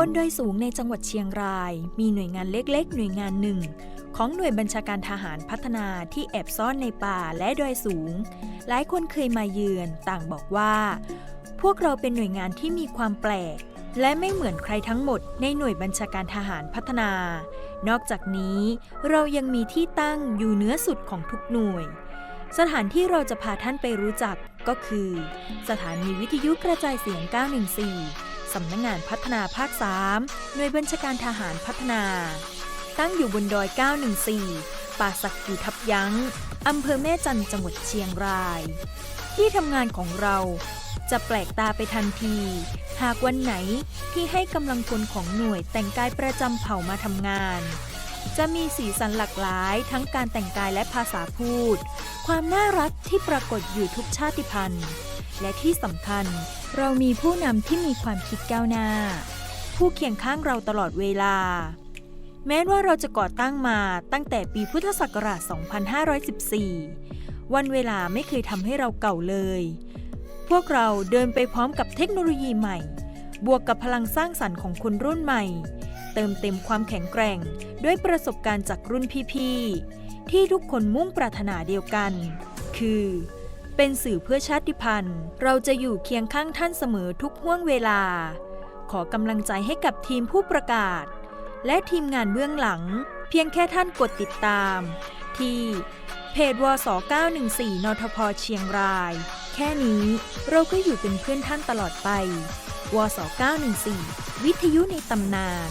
บนดอยสูงในจังหวัดเชียงราย มีหน่วยงานเล็กๆ หน่วยงานหนึ่ง ของหน่วยบัญชาการทหารพัฒนาที่แอบซ่อนในป่าและดอยสูง หลายคนเคยมาเยือนต่างบอกว่า พวกเราเป็นหน่วยงานที่มีความแปลก และไม่เหมือนใครทั้งหมดในหน่วยบัญชาการทหารพัฒนา นอกจากนี้เรายังมีที่ตั้งอยู่เนื้อสุดของทุกหน่วยสถานที่เราจะพาท่านไปรู้จักก็คือ สถานีวิทยุกระจายเสียง 914 สำนักงงานพัฒนาภาค 3 หน่วยบัญชาการทหารพัฒนา ตั้งอยู่บนดอย 914 ป่าสักกีทับยั้งอำเภอแม่จันจังหวัดเชียงราย ที่ทำงานของเราจะแปลกตาไปทันที หากวันไหนที่ให้กำลังพลของหน่วยแต่งกายประจำเผ่ามาทำงาน จะมีสีสันหลากหลายทั้งการแต่งกายและภาษาพูด ความน่ารักที่ปรากฏอยู่ทุกชาติพันธุ์ และที่สำคัญ เรามีผู้นำที่มีความคิดก้าวหน้า ผู้เคียงข้างเราตลอดเวลา แม้ว่าเราจะก่อตั้งมาตั้งแต่ปีพุทธศักราช 2514 วันเวลาไม่เคยทำให้เราเก่าเลย พวกเราเดินไปพร้อมกับเทคโนโลยีใหม่ บวกกับพลังสร้างสรรค์ของคนรุ่นใหม่ เติมเต็มความแข็งแกร่งด้วยประสบการณ์จากรุ่นพี่ๆที่ทุกคนมุ่งปรารถนาเดียวกัน คือ เป็นสื่อเพื่อชาติพันธุ์ เราจะอยู่เคียงข้างท่านเสมอทุกห่วงเวลา ขอกำลังใจให้กับทีมผู้ประกาศ และทีมงานเบื้องหลัง เพียงแค่ท่านกดติดตาม ที่เพจวส914นทพเชียงราย แค่นี้เราก็อยู่เป็นเพื่อนท่านตลอดไปวส914 วิทยุในตำนาน